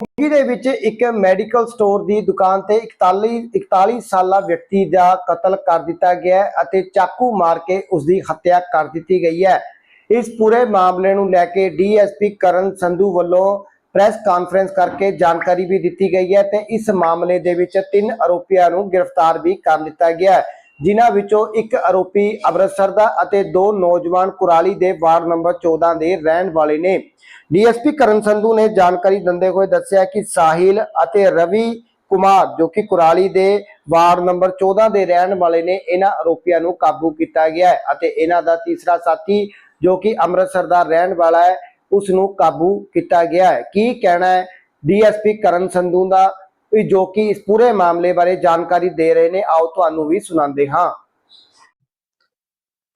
ਮੁੰਗੀ ਦੇ ਵਿੱਚ ਇੱਕ ਮੈਡੀਕਲ ਸਟੋਰ ਦੀ ਦੁਕਾਨ ਤੇ 41 41 ਸਾਲਾ ਵਿਅਕਤੀ ਦਾ ਕਤਲ ਕਰ ਦਿੱਤਾ ਗਿਆ ਅਤੇ ਚਾਕੂ ਮਾਰ ਕੇ ਉਸ ਦੀ ਹੱਤਿਆ ਕਰ ਦਿੱਤੀ ਗਈ ਹੈ। ਇਸ ਪੂਰੇ ਮਾਮਲੇ ਨੂੰ ਲੈ ਕੇ ਡੀਐਸਪੀ ਕਰਨ ਸੰਧੂ ਵੱਲੋਂ ਪ੍ਰੈਸ ਕਾਨਫਰੰਸ ਕਰਕੇ ਜਾਣਕਾਰੀ ਵੀ ਦਿੱਤੀ ਗਈ ਹੈ ਤੇ ਇਸ ਮਾਮਲੇ ਦੇ ਵਿੱਚ ਤਿੰਨ ਆਰੋਪੀਆਂ ਨੂੰ ਗ੍ਰਿਫਤਾਰ ਵੀ ਕਰ ਲਿੱਤਾ ਗਿਆ ਹੈ। ਜਿਨ੍ਹਾਂ ਵਿੱਚੋਂ ਇੱਕ ਆਰੋਪੀ ਅੰਮ੍ਰਿਤਸਰ ਦਾ ਅਤੇ ਦੋ ਨੌਜਵਾਨ ਕੁਰਾਲੀ ਦੇ ਵਾਰਡ ਨੰਬਰ 14 ਦੇ ਰਹਿਣ ਵਾਲੇ ਨੇ। ਡੀਐਸਪੀ ਕਰਨ ਸੰਧੂ ਨੇ ਜਾਣਕਾਰੀ ਦਿੰਦੇ ਹੋਏ ਦੱਸਿਆ ਕਿ ਸਾਹਿਲ ਅਤੇ ਰਵੀ ਕੁਮਾਰ, ਜੋ ਕਿ ਕੁਰਾਲੀ ਦੇ ਵਾਰਡ ਨੰਬਰ 14 ਦੇ ਰਹਿਣ ਵਾਲੇ ਨੇ, ਇਹਨਾਂ ਆਰੋਪੀਆਂ ਨੂੰ ਕਾਬੂ ਕੀਤਾ ਗਿਆ ਹੈ ਅਤੇ ਇਹਨਾਂ ਦਾ ਤੀਸਰਾ ਸਾਥੀ, ਜੋ ਕਿ ਅੰਮ੍ਰਿਤਸਰ ਦਾ ਰਹਿਣ ਵਾਲਾ ਹੈ, ਉਸ ਨੂੰ ਕਾਬੂ ਕੀਤਾ ਗਿਆ ਹੈ। ਕੀ ਕਹਿਣਾ ਹੈ ਡੀਐਸਪੀ ਕਰਨ ਸੰਧੂ ਦਾ ਵੀ ਜੋ ਕਿ ਇਸ ਪੂਰੇ ਮਾਮਲੇ ਬਾਰੇ ਜਾਣਕਾਰੀ ਦੇ ਰਹੇ ਨੇ, ਆਓ ਤੁਹਾਨੂੰ ਵੀ ਸੁਣਾਉਂਦੇ ਹਾਂ।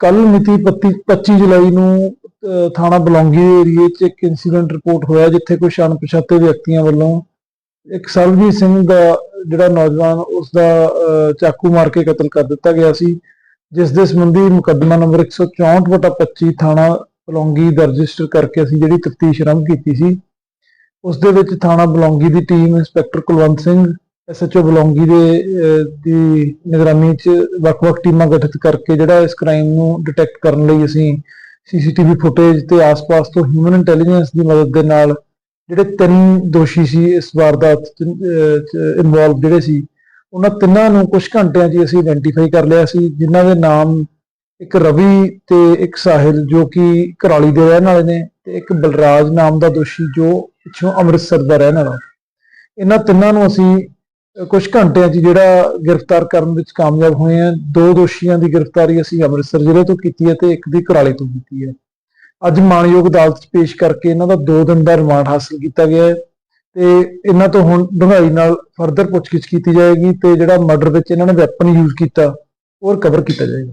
ਕੱਲ ਮਿਤੀ 25 ਜੁਲਾਈ ਨੂੰ ਥਾਣਾ ਬਲੌਂਗੀ ਏਰੀਏ 'ਚ ਇੱਕ ਇਨਸੀਡੈਂਟ ਰਿਪੋਰਟ ਹੋਇਆ ਜਿੱਥੇ ਕੁਝ ਅਣਪਛਾਤੇ ਵਿਅਕਤੀਆਂ ਵੱਲੋਂ ਇੱਕ ਸਰਬਜੀਤ ਸਿੰਘ ਦਾ ਜਿਹੜਾ ਨੌਜਵਾਨ, ਉਸ ਦਾ ਚਾਕੂ ਮਾਰ ਕੇ ਕਤਲ ਕਰ ਦਿੱਤਾ ਗਿਆ ਸੀ, ਜਿਸ ਦੇ ਸੰਬੰਧੀ ਮੁਕੱਦਮਾ ਨੰਬਰ 164/25 ਥਾਣਾ ਬਲੌਂਗੀ ਦਾ ਰਜਿਸਟਰ ਕਰਕੇ ਅਸੀਂ ਜਿਹੜੀ ਤਫਤੀਸ਼ ਆਰੰਭ ਕੀਤੀ ਸੀ ਉਸ ਦੇ ਵਿੱਚ ਥਾਣਾ ਬਲੌਂਗੀ ਦੀ team, inspector Kulwant Singh SHO Balongi ਦੇ ਦੀ ਨਿਗਰਾਨੀ 'ਚ ਵੱਖ-ਵੱਖ ਟੀਮਾਂ ਗਠਿਤ ਕਰਕੇ ਜਿਹੜਾ ਇਸ ਕ੍ਰਾਈਮ ਨੂੰ ਡਿਟੈਕਟ ਕਰਨ ਲਈ ਅਸੀਂ ਸੀਸੀਟੀਵੀ ਫੁਟੇਜ ਤੇ ਆਸ-ਪਾਸ ਤੋਂ ਹਿਊਮਨ ਇੰਟੈਲੀਜੈਂਸ ਦੀ ਮਦਦ ਦੇ ਨਾਲ ਜਿਹੜੇ ਤਿੰਨ ਦੋਸ਼ੀ ਸੀ ਇਸ ਵਾਰਦਾਤ 'ਚ ਇਨਵੋਲਵ ਜਿਹੜੇ ਸੀ, ਉਹਨਾਂ ਤਿੰਨਾਂ ਨੂੰ ਕੁਝ ਘੰਟਿਆਂ 'ਚ ਹੀ ਅਸੀਂ ਆਇਡੈਂਟੀਫਾਈ ਕਰ ਲਿਆ ਸੀ, ਜਿਨ੍ਹਾਂ ਦੇ ਨਾਮ ਇੱਕ ਰਵੀ ਤੇ ਇੱਕ ਸਾਹਿਲ ਜੋ ਕਿ ਘਰਾਲੀ ਦੇ ਰਹਿਣ ਵਾਲੇ ਨੇ। ਤੇ ਇੱਕ ਬਲਰਾਜ ਨਾਮ ਦਾ ਦੋਸ਼ੀ ਜੋ ਪਿੱਛੋਂ ਅੰਮ੍ਰਿਤਸਰ ਦਾ ਰਹਿਣ ਵਾਲਾ। ਇਹਨਾਂ ਤਿੰਨਾਂ ਨੂੰ ਅਸੀਂ ਅਹ, ਕੁਝ ਘੰਟਿਆਂ 'ਚ ਜਿਹੜਾ ਗ੍ਰਿਫਤਾਰ ਕਰਨ ਵਿੱਚ ਕਾਮਯਾਬ ਹੋਏ ਹਾਂ ਦੋ ਦੋਸ਼ੀਆਂ ਦੀ ਗ੍ਰਿਫਤਾਰੀ ਅਸੀਂ ਅੰਮ੍ਰਿਤਸਰ ਜ਼ਿਲ੍ਹੇ ਤੋਂ ਕੀਤੀ ਹੈ ਤੇ ਇੱਕ ਦੀ ਘਰਾਲੇ ਤੋਂ ਕੀਤੀ ਹੈ। ਅੱਜ ਮਾਣਯੋਗ ਅਦਾਲਤ 'ਚ ਪੇਸ਼ ਕਰਕੇ ਇਹਨਾਂ ਦਾ 2 ਦਿਨ ਦਾ ਰਿਮਾਂਡ ਹਾਸਲ ਕੀਤਾ ਗਿਆ ਹੈ ਤੇ ਇਹਨਾਂ ਤੋਂ ਹੁਣ ਡੂੰਘਾਈ ਨਾਲ ਫਰਦਰ ਪੁੱਛਗਿੱਛ ਕੀਤੀ ਜਾਏਗੀ ਤੇ ਜਿਹੜਾ ਮਰਡਰ ਵਿੱਚ ਇਹਨਾਂ ਨੇ ਵੈਪਨ ਯੂਜ਼ ਕੀਤਾ ਉਹ ਰਿਕਵਰ ਕੀਤਾ ਜਾਏਗਾ।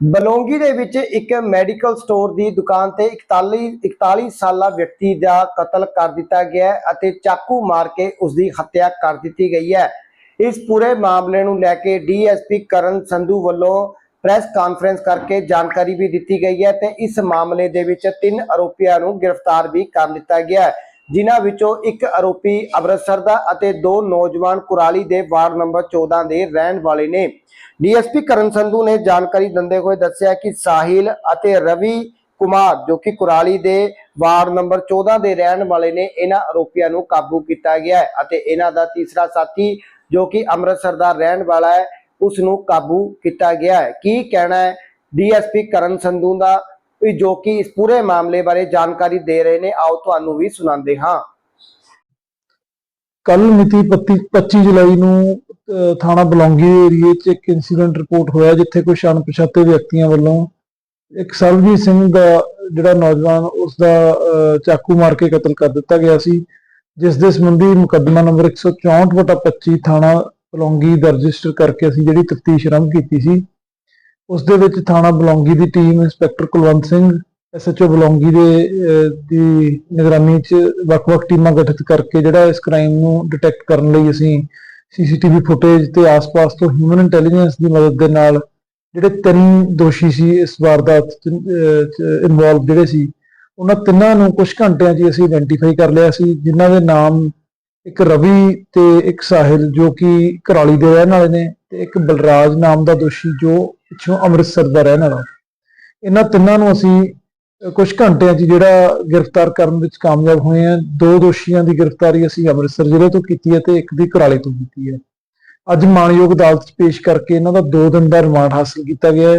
ਬਲੌਂਗੀ ਦੇ ਵਿੱਚ ਇੱਕ ਮੈਡੀਕਲ ਸਟੋਰ ਦੀ ਦੁਕਾਨ ਤੇ 41 41 ਸਾਲਾ ਵਿਅਕਤੀ ਦਾ ਕਤਲ ਕਰ ਦਿੱਤਾ ਗਿਆ ਅਤੇ ਚਾਕੂ ਮਾਰ ਕੇ ਉਸ ਦੀ ਹੱਤਿਆ ਕਰ ਦਿੱਤੀ ਗਈ ਹੈ। ਇਸ ਪੂਰੇ ਮਾਮਲੇ ਨੂੰ ਲੈ ਕੇ ਡੀਐਸਪੀ ਕਰਨ ਸੰਧੂ ਵੱਲੋਂ ਪ੍ਰੈਸ ਕਾਨਫਰੰਸ ਕਰਕੇ ਜਾਣਕਾਰੀ ਵੀ ਦਿੱਤੀ ਗਈ ਹੈ ਤੇ ਇਸ ਮਾਮਲੇ ਦੇ ਵਿੱਚ ਤਿੰਨ ਆਰੋਪੀਆਂ ਨੂੰ ਗ੍ਰਿਫਤਾਰ ਵੀ ਕਰ ਲਿੱਤਾ ਗਿਆ ਹੈ। ਜਿਨ੍ਹਾਂ ਵਿੱਚੋਂ ਇੱਕ ਆਰੋਪੀ ਅੰਮ੍ਰਿਤਸਰ ਦਾ ਅਤੇ ਦੋ ਨੌਜਵਾਨ ਕੁਰਾਲੀ ਦੇ ਵਾਰਡ ਨੰਬਰ 14 ਦੇ ਰਹਿਣ ਵਾਲੇ ਨੇ। ਡੀਐਸਪੀ ਕਰਨ ਸੰਧੂ ਨੇ ਜਾਣਕਾਰੀ ਦਿੰਦੇ ਹੋਏ ਦੱਸਿਆ ਕਿ ਸਾਹਿਲ ਅਤੇ ਰਵੀ ਕੁਮਾਰ, ਜੋ ਕਿ ਕੁਰਾਲੀ ਦੇ ਵਾਰਡ ਨੰਬਰ 14 ਦੇ ਰਹਿਣ ਵਾਲੇ ਨੇ, ਇਹਨਾਂ ਆਰੋਪੀਆਂ ਨੂੰ ਕਾਬੂ ਕੀਤਾ ਗਿਆ ਹੈ ਅਤੇ ਇਹਨਾਂ ਦਾ ਤੀਸਰਾ ਸਾਥੀ, ਜੋ ਕਿ ਅੰਮ੍ਰਿਤਸਰ ਦਾ ਰਹਿਣ ਵਾਲਾ ਹੈ, ਉਸ ਨੂੰ ਕਾਬੂ ਕੀਤਾ ਗਿਆ ਹੈ। ਕੀ ਕਹਿਣਾ ਹੈ ਡੀਐਸਪੀ ਕਰਨ ਸੰਧੂ ਦਾ ਵੀ ਜੋ ਕਿ ਇਸ ਪੂਰੇ ਮਾਮਲੇ ਬਾਰੇ ਜਾਣਕਾਰੀ ਦੇ ਰਹੇ ਨੇ, ਆਓ ਤੁਹਾਨੂੰ ਵੀ ਸੁਣਾਉਂਦੇ ਹਾਂ। ਕੱਲ ਮਿਤੀ 25 ਜੁਲਾਈ ਨੂੰ ਥਾਣਾ ਬਲੌਂਗੀ ਏਰੀਏ 'ਚ ਇੱਕ ਇਨਸੀਡੈਂਟ ਰਿਪੋਰਟ ਹੋਇਆ ਜਿੱਥੇ ਕੁਝ ਅਣਪਛਾਤੇ ਵਿਅਕਤੀਆਂ ਵੱਲੋਂ ਇੱਕ ਸਰਬਜੀਤ ਸਿੰਘ ਦਾ ਜਿਹੜਾ ਨੌਜਵਾਨ ਉਸ ਦਾ ਚਾਕੂ ਮਾਰ ਕੇ ਕਤਲ ਕਰ ਦਿੱਤਾ ਗਿਆ ਸੀ, ਜਿਸ ਦੇ ਸੰਬੰਧੀ ਮੁਕੱਦਮਾ ਨੰਬਰ 164/25 ਥਾਣਾ ਬਲੌਂਗੀ ਦਰਜ ਰਜਿਸਟਰ ਕਰਕੇ ਅਸੀਂ ਜਿਹੜੀ ਤਫਤੀਸ਼ ਆਰੰਭ ਕੀਤੀ ਸੀ ਉਸ ਦੇ ਵਿੱਚ ਥਾਣਾ ਬਲੌਂਗੀ ਦੀ team inspector Kulwant Singh SHO Balongi ਦੇ ਦੀ ਨਿਗਰਾਨੀ 'ਚ ਵੱਖ-ਵੱਖ ਟੀਮਾਂ ਗਠਿਤ ਕਰਕੇ ਜਿਹੜਾ ਇਸ ਕ੍ਰਾਈਮ ਨੂੰ ਡਿਟੈਕਟ ਕਰਨ ਲਈ ਅਸੀਂ ਸੀਸੀਟੀਵੀ ਫੁਟੇਜ ਤੇ ਆਸ-ਪਾਸ ਤੋਂ ਹਿਊਮਨ ਇੰਟੈਲੀਜੈਂਸ ਦੀ ਮਦਦ ਦੇ ਨਾਲ ਜਿਹੜੇ ਤਿੰਨ ਦੋਸ਼ੀ ਸੀ ਇਸ ਵਾਰਦਾਤ 'ਚ ਇਨਵੋਲਵ ਜਿਹੜੇ ਸੀ, ਉਹਨਾਂ ਤਿੰਨਾਂ ਨੂੰ ਕੁਝ ਘੰਟਿਆਂ 'ਚ ਅਸੀਂ ਆਇਡੈਂਟੀਫਾਈ ਕਰ ਲਿਆ ਸੀ, ਜਿਨ੍ਹਾਂ ਦੇ ਨਾਮ ਇੱਕ ਰਵੀ ਤੇ ਇੱਕ ਸਾਹਿਲ, ਜੋ ਕਿ ਘਰਾਲੀ ਦੇ ਰਹਿਣ ਵਾਲੇ ਨੇ ਤੇ ਇੱਕ ਬਲਰਾਜ ਨਾਮ ਦਾ ਦੋਸ਼ੀ ਜੋ ਪਿੱਛੋਂ ਅੰਮ੍ਰਿਤਸਰ ਦਾ ਰਹਿਣ ਵਾਲਾ। ਇਹਨਾਂ ਤਿੰਨਾਂ ਨੂੰ ਅਸੀਂ ਅਹ, ਕੁਝ ਘੰਟਿਆਂ 'ਚ ਜਿਹੜਾ ਗ੍ਰਿਫਤਾਰ ਕਰਨ ਵਿੱਚ ਕਾਮਯਾਬ ਹੋਏ ਹਾਂ ਦੋ ਦੋਸ਼ੀਆਂ ਦੀ ਗ੍ਰਿਫਤਾਰੀ ਅਸੀਂ ਅੰਮ੍ਰਿਤਸਰ ਜ਼ਿਲ੍ਹੇ ਤੋਂ ਕੀਤੀ ਹੈ ਤੇ ਇੱਕ ਦੀ ਘਰਾਲੇ ਤੋਂ ਕੀਤੀ ਹੈ। ਅੱਜ ਮਾਣਯੋਗ ਅਦਾਲਤ 'ਚ ਪੇਸ਼ ਕਰਕੇ ਇਹਨਾਂ ਦਾ 2 ਦਿਨ ਦਾ ਰਿਮਾਂਡ ਹਾਸਲ ਕੀਤਾ ਗਿਆ ਹੈ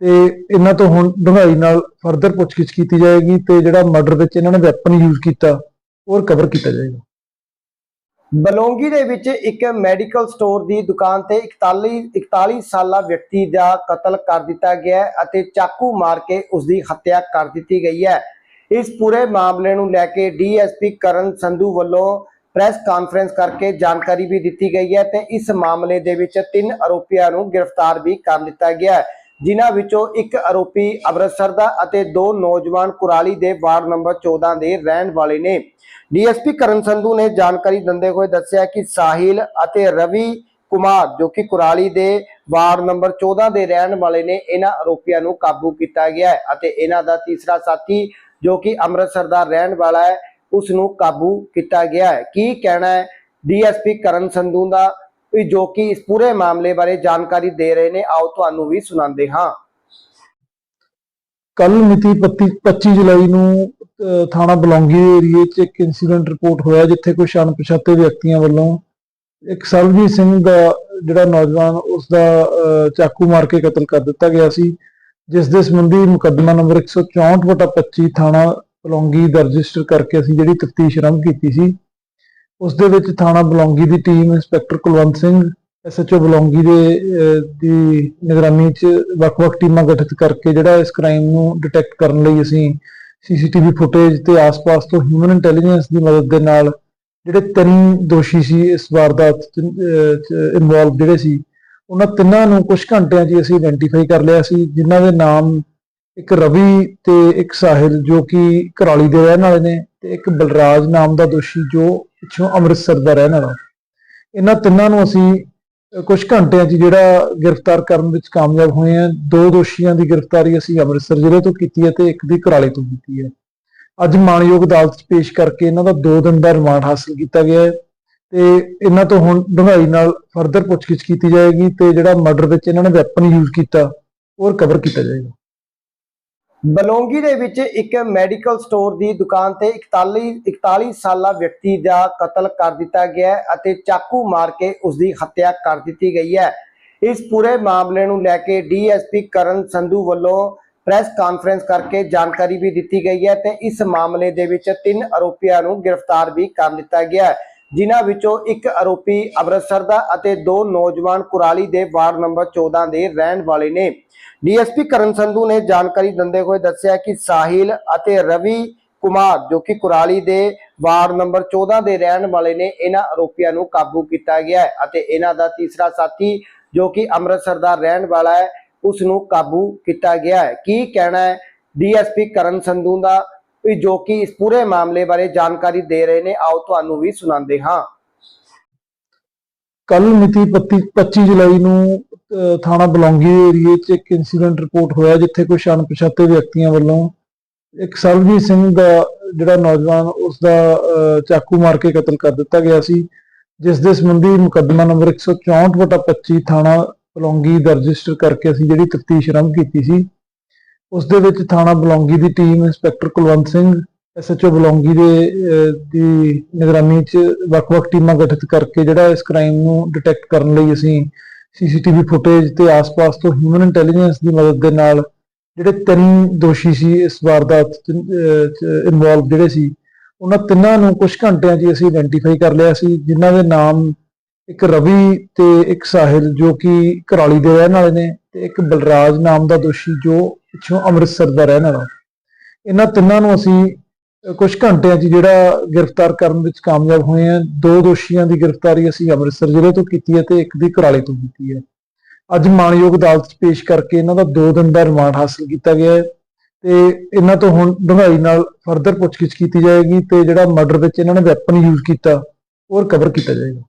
ਤੇ ਇਹਨਾਂ ਤੋਂ ਹੁਣ ਡੂੰਘਾਈ ਨਾਲ ਫਰਦਰ ਪੁੱਛਗਿੱਛ ਕੀਤੀ ਜਾਏਗੀ ਤੇ ਜਿਹੜਾ ਮਰਡਰ ਵਿੱਚ ਇਹਨਾਂ ਨੇ ਵੈਪਨ ਯੂਜ਼ ਕੀਤਾ ਉਹ ਰਿਕਵਰ ਕੀਤਾ ਜਾਏਗਾ। ਬਲੌਂਗੀ ਦੇ ਵਿੱਚ ਇੱਕ ਮੈਡੀਕਲ ਸਟੋਰ ਦੀ ਦੁਕਾਨ ਤੇ 41 41 ਸਾਲਾ ਵਿਅਕਤੀ ਦਾ ਕਤਲ ਕਰ ਦਿੱਤਾ ਗਿਆ ਅਤੇ ਚਾਕੂ ਮਾਰ ਕੇ ਉਸ ਦੀ ਹੱਤਿਆ ਕਰ ਦਿੱਤੀ ਗਈ ਹੈ। ਇਸ ਪੂਰੇ ਮਾਮਲੇ ਨੂੰ ਲੈ ਕੇ ਡੀਐਸਪੀ ਕਰਨ ਸੰਧੂ ਵੱਲੋਂ ਪ੍ਰੈਸ ਕਾਨਫਰੰਸ ਕਰਕੇ ਜਾਣਕਾਰੀ ਵੀ ਦਿੱਤੀ ਗਈ ਹੈ ਤੇ ਇਸ ਮਾਮਲੇ ਦੇ ਵਿੱਚ ਤਿੰਨ ਆਰੋਪੀਆਂ ਨੂੰ ਗ੍ਰਿਫਤਾਰ ਵੀ ਕਰ ਲਿੱਤਾ ਗਿਆ ਹੈ। ਜਿਨ੍ਹਾਂ ਵਿੱਚੋਂ ਇੱਕ ਆਰੋਪੀ ਅੰਮ੍ਰਿਤਸਰ ਦਾ ਅਤੇ ਦੋ ਨੌਜਵਾਨ ਕੁਰਾਲੀ ਦੇ ਵਾਰਡ ਨੰਬਰ 14 ਦੇ ਰਹਿਣ ਵਾਲੇ ਨੇ। ਡੀਐਸਪੀ ਕਰਨ ਸੰਧੂ ਨੇ ਜਾਣਕਾਰੀ ਦਿੰਦੇ ਹੋਏ ਦੱਸਿਆ ਕਿ ਸਾਹਿਲ ਅਤੇ ਰਵੀ ਕੁਮਾਰ, ਜੋ ਕਿ ਕੁਰਾਲੀ ਦੇ ਵਾਰਡ ਨੰਬਰ 14 ਦੇ ਰਹਿਣ ਵਾਲੇ ਨੇ, ਇਹਨਾਂ ਆਰੋਪੀਆਂ ਨੂੰ ਕਾਬੂ ਕੀਤਾ ਗਿਆ ਹੈ ਅਤੇ ਇਹਨਾਂ ਦਾ ਤੀਸਰਾ ਸਾਥੀ, ਜੋ ਕਿ ਅੰਮ੍ਰਿਤਸਰ ਦਾ ਰਹਿਣ ਵਾਲਾ ਹੈ, ਉਸ ਨੂੰ ਕਾਬੂ ਕੀਤਾ ਗਿਆ ਹੈ। ਕੀ ਕਹਿਣਾ ਹੈ ਡੀਐਸਪੀ ਕਰਨ ਸੰਧੂ ਦਾ ਜੋ ਕਿ ਇਸ ਪੂਰੇ ਮਾਮਲੇ ਬਾਰੇ ਜਾਣਕਾਰੀ ਦੇ ਰਹੇ ਨੇ, ਆਓ ਤੁਹਾਨੂੰ ਵੀ ਸੁਣਾਉਂਦੇ ਹਾਂ। ਕੱਲ ਮਿਤੀ 25 ਜੁਲਾਈ ਨੂੰ ਥਾਣਾ ਬਲੌਂਗੀ ਏਰੀਏ 'ਚ ਇੱਕ ਇਨਸੀਡੈਂਟ ਰਿਪੋਰਟ ਹੋਇਆ ਜਿੱਥੇ ਕੁਝ ਅਣਪਛਾਤੇ ਵਿਅਕਤੀਆਂ ਵੱਲੋਂ ਇੱਕ ਸਰਬਜੀਤ ਸਿੰਘ ਦਾ ਜਿਹੜਾ ਨੌਜਵਾਨ, ਉਸ ਦਾ ਚਾਕੂ ਮਾਰ ਕੇ ਕਤਲ ਕਰ ਦਿੱਤਾ ਗਿਆ ਸੀ, ਜਿਸ ਦੇ ਸੰਬੰਧੀ ਮੁਕੱਦਮਾ ਨੰਬਰ 164/25 ਥਾਣਾ ਬਲੌਂਗੀ ਦਰਜ ਰਜਿਸਟਰ ਕਰਕੇ ਅਸੀਂ ਜਿਹੜੀ ਤਫਤੀਸ਼ ਆਰੰਭ ਕੀਤੀ ਸੀ ਉਸ ਦੇ ਵਿੱਚ ਥਾਣਾ ਬਲੌਂਗੀ ਦੀ team inspector Kulwant Singh SHO Balongi ਦੇ ਦੀ ਨਿਗਰਾਨੀ 'ਚ ਵੱਖ-ਵੱਖ ਟੀਮਾਂ ਗਠਿਤ ਕਰਕੇ ਜਿਹੜਾ ਇਸ ਕ੍ਰਾਈਮ ਨੂੰ ਡਿਟੈਕਟ ਕਰਨ ਲਈ ਅਸੀਂ ਸੀਸੀਟੀਵੀ ਫੁਟੇਜ ਤੇ ਆਸ-ਪਾਸ ਤੋਂ ਹਿਊਮਨ ਇੰਟੈਲੀਜੈਂਸ ਦੀ ਮਦਦ ਦੇ ਨਾਲ ਜਿਹੜੇ ਤਿੰਨ ਦੋਸ਼ੀ ਸੀ ਇਸ ਵਾਰਦਾਤ 'ਚ ਇਨਵੋਲਵ ਜਿਹੜੇ ਸੀ, ਉਹਨਾਂ ਤਿੰਨਾਂ ਨੂੰ ਕੁਝ ਘੰਟਿਆਂ 'ਚ ਅਸੀਂ ਆਇਡੈਂਟੀਫਾਈ ਕਰ ਲਿਆ ਸੀ, ਜਿਨ੍ਹਾਂ ਦੇ ਨਾਮ ਇੱਕ ਰਵੀ ਤੇ ਇੱਕ ਸਾਹਿਲ, ਜੋ ਕਿ ਕਰਾਲੀ ਦੇ ਰਹਿਣ ਵਾਲੇ ਨੇ ਤੇ ਇੱਕ ਬਲਰਾਜ ਨਾਮ ਦਾ ਦੋਸ਼ੀ ਜੋ ਪਿੱਛੋਂ ਅੰਮ੍ਰਿਤਸਰ ਦਾ ਰਹਿਣ ਵਾਲਾ। ਇਹਨਾਂ ਤਿੰਨਾਂ ਨੂੰ ਅਸੀਂ ਕੁਝ ਘੰਟਿਆਂ 'ਚ ਜਿਹੜਾ ਗ੍ਰਿਫਤਾਰ ਕਰਨ ਵਿੱਚ ਕਾਮਯਾਬ ਹੋਏ ਆ ਦੋ ਦੋਸ਼ੀਆਂ ਦੀ ਗ੍ਰਿਫਤਾਰੀ ਅਸੀਂ ਅੰਮ੍ਰਿਤਸਰ ਜ਼ਿਲ੍ਹੇ ਤੋਂ ਕੀਤੀ ਹੈ ਤੇ ਇੱਕ ਦੀ ਘਰਾਲੀ ਤੋਂ ਕੀਤੀ ਹੈ। ਅੱਜ ਮਾਣਯੋਗ ਅਦਾਲਤ 'ਚ ਪੇਸ਼ ਕਰਕੇ ਇਹਨਾਂ ਦਾ 2 ਦਿਨ ਦਾ ਰਿਮਾਂਡ ਹਾਸਲ ਕੀਤਾ ਗਿਆ ਹੈ ਤੇ ਇਹਨਾਂ ਤੋਂ ਹੁਣ ਡੂੰਘਾਈ ਨਾਲ ਫਰਦਰ ਪੁੱਛਗਿੱਛ ਕੀਤੀ ਜਾਏਗੀ ਤੇ ਜਿਹੜਾ ਮਰਡਰ ਵਿੱਚ ਇਹਨਾਂ ਨੇ ਵੈਪਨ ਯੂਜ਼ ਕੀਤਾ ਉਹ ਰਿਕਵਰ ਕੀਤਾ ਜਾਏਗਾ। ਬਲੌਂਗੀ ਦੇ ਵਿੱਚ ਇੱਕ ਮੈਡੀਕਲ ਸਟੋਰ ਦੀ ਦੁਕਾਨ ਤੇ 41 41 ਸਾਲਾ ਵਿਅਕਤੀ ਦਾ ਕਤਲ ਕਰ ਦਿੱਤਾ ਗਿਆ ਅਤੇ ਚਾਕੂ ਮਾਰ ਕੇ ਉਸ ਦੀ ਹੱਤਿਆ ਕਰ ਦਿੱਤੀ ਗਈ ਹੈ। ਇਸ ਪੂਰੇ ਮਾਮਲੇ ਨੂੰ ਲੈ ਕੇ ਡੀਐਸਪੀ ਕਰਨ ਸੰਧੂ ਵੱਲੋਂ ਪ੍ਰੈਸ ਕਾਨਫਰੰਸ ਕਰਕੇ ਜਾਣਕਾਰੀ ਵੀ ਦਿੱਤੀ ਗਈ ਹੈ ਤੇ ਇਸ ਮਾਮਲੇ ਦੇ ਵਿੱਚ ਤਿੰਨ ਆਰੋਪੀਆਂ ਨੂੰ ਗ੍ਰਿਫਤਾਰ ਵੀ ਕਰ ਲਿੱਤਾ ਗਿਆ ਹੈ। ਜਿਨ੍ਹਾਂ ਵਿੱਚੋਂ ਇੱਕ ਆਰੋਪੀ ਅੰਮ੍ਰਿਤਸਰ ਦਾ ਅਤੇ ਦੋ ਨੌਜਵਾਨ ਕੁਰਾਲੀ ਦੇ ਵਾਰਡ ਨੰਬਰ 14 ਦੇ ਰਹਿਣ ਵਾਲੇ ਨੇ। ਡੀਐਸਪੀ ਕਰਨ ਸੰਧੂ ਨੇ ਜਾਣਕਾਰੀ ਦਿੰਦੇ ਹੋਏ ਦੱਸਿਆ ਕਿ ਸਾਹਿਲ ਅਤੇ ਰਵੀ ਕੁਮਾਰ, ਜੋ ਕਿ ਕੁਰਾਲੀ ਦੇ ਵਾਰਡ ਨੰਬਰ 14 ਦੇ ਰਹਿਣ ਵਾਲੇ ਨੇ, ਇਹਨਾਂ ਆਰੋਪੀਆਂ ਨੂੰ ਕਾਬੂ ਕੀਤਾ ਗਿਆ ਹੈ ਅਤੇ ਇਹਨਾਂ ਦਾ ਤੀਸਰਾ ਸਾਥੀ, ਜੋ ਕਿ ਅੰਮ੍ਰਿਤਸਰ ਦਾ ਰਹਿਣ ਵਾਲਾ ਹੈ, ਉਸ ਨੂੰ ਕਾਬੂ ਕੀਤਾ ਗਿਆ ਹੈ। ਕੀ ਕਹਿਣਾ ਹੈ ਡੀਐਸਪੀ ਕਰਨ ਸੰਧੂ ਦਾ ਜੋ ਕਿ ਇਸ ਪੂਰੇ ਮਾਮਲੇ ਬਾਰੇ ਜਾਣਕਾਰੀ ਦੇ ਰਹੇ ਨੇ, ਆਓ ਤੁਹਾਨੂੰ ਵੀ ਸੁਣਾਉਂਦੇ ਹਾਂ। ਕੱਲ ਮਿਤੀ 25 ਜੁਲਾਈ ਨੂੰ ਥਾਣਾ ਬਲੌਂਗੀ ਏਰੀਏ 'ਚ ਇੱਕ ਇਨਸੀਡੈਂਟ ਰਿਪੋਰਟ ਹੋਇਆ ਜਿੱਥੇ ਕੁਝ ਅਣਪਛਾਤੇ ਵਿਅਕਤੀਆਂ ਵੱਲੋਂ ਇੱਕ ਸਰਬਜੀਤ ਸਿੰਘ ਦਾ ਜਿਹੜਾ ਨੌਜਵਾਨ, ਉਸ ਦਾ ਚਾਕੂ ਮਾਰ ਕੇ ਕਤਲ ਕਰ ਦਿੱਤਾ ਗਿਆ ਸੀ, ਜਿਸ ਦੇ ਸੰਬੰਧੀ ਮੁਕੱਦਮਾ ਨੰਬਰ 164/25 ਥਾਣਾ ਬਲੌਂਗੀ ਦਰਜ ਰਜਿਸਟਰ ਕਰਕੇ ਅਸੀਂ ਜਿਹੜੀ ਤਫਤੀਸ਼ ਆਰੰਭ ਕੀਤੀ ਸੀ ਉਸ ਦੇ ਵਿੱਚ ਥਾਣਾ ਬਲੌਂਗੀ ਦੀ team inspector Kulwant Singh SHO Balongi ਦੇ ਦੀ ਨਿਗਰਾਨੀ 'ਚ ਵੱਖ-ਵੱਖ ਟੀਮਾਂ ਗਠਿਤ ਕਰਕੇ ਜਿਹੜਾ ਇਸ ਕ੍ਰਾਈਮ ਨੂੰ ਡਿਟੈਕਟ ਕਰਨ ਲਈ ਅਸੀਂ ਸੀਸੀਟੀਵੀ ਫੁਟੇਜ ਤੇ ਆਸ-ਪਾਸ ਤੋਂ ਹਿਊਮਨ ਇੰਟੈਲੀਜੈਂਸ ਦੀ ਮਦਦ ਦੇ ਨਾਲ ਜਿਹੜੇ ਤਿੰਨ ਦੋਸ਼ੀ ਸੀ ਇਸ ਵਾਰਦਾਤ 'ਚ ਇਨਵੋਲਵ ਜਿਹੜੇ ਸੀ, ਉਹਨਾਂ ਤਿੰਨਾਂ ਨੂੰ ਕੁਝ ਘੰਟਿਆਂ 'ਚ ਅਸੀਂ ਆਇਡੈਂਟੀਫਾਈ ਕਰ ਲਿਆ ਸੀ, ਜਿਨ੍ਹਾਂ ਦੇ ਨਾਮ ਇੱਕ ਰਵੀ ਤੇ ਇੱਕ ਸਾਹਿਲ, ਜੋ ਕਿ ਕਰਾਲੀ ਦੇ ਰਹਿਣ ਵਾਲੇ ਨੇ ਤੇ ਇੱਕ ਬਲਰਾਜ ਨਾਮ ਦਾ ਦੋਸ਼ੀ ਜੋ ਪਿੱਛੋਂ ਅੰਮ੍ਰਿਤਸਰ ਦਾ ਰਹਿਣ ਵਾਲਾ। ਇਹਨਾਂ ਤਿੰਨਾਂ ਨੂੰ ਅਸੀਂ ਕੁਝ ਘੰਟਿਆਂ 'ਚ ਜਿਹੜਾ ਗ੍ਰਿਫਤਾਰ ਕਰਨ ਵਿੱਚ ਕਾਮਯਾਬ ਹੋਏ ਆ ਦੋ ਦੋਸ਼ੀਆਂ ਦੀ ਗ੍ਰਿਫਤਾਰੀ ਅਸੀਂ ਅੰਮ੍ਰਿਤਸਰ ਜ਼ਿਲ੍ਹੇ ਤੋਂ ਕੀਤੀ ਹੈ ਤੇ ਇੱਕ ਦੀ ਘਰਾਲੀ ਤੋਂ ਕੀਤੀ ਹੈ। ਅੱਜ ਮਾਣਯੋਗ ਅਦਾਲਤ 'ਚ ਪੇਸ਼ ਕਰਕੇ ਇਹਨਾਂ ਦਾ 2 ਦਿਨ ਦਾ ਰਿਮਾਂਡ ਹਾਸਲ ਕੀਤਾ ਗਿਆ ਹੈ ਤੇ ਇਹਨਾਂ ਤੋਂ ਹੁਣ ਡੂੰਘਾਈ ਨਾਲ ਫਰਦਰ ਪੁੱਛਗਿੱਛ ਕੀਤੀ ਜਾਏਗੀ ਤੇ ਜਿਹੜਾ ਮਰਡਰ ਵਿੱਚ ਇਹਨਾਂ ਨੇ ਵੈਪਨ ਯੂਜ਼ ਕੀਤਾ ਉਹ ਰਿਕਵਰ ਕੀਤਾ ਜਾਏਗਾ।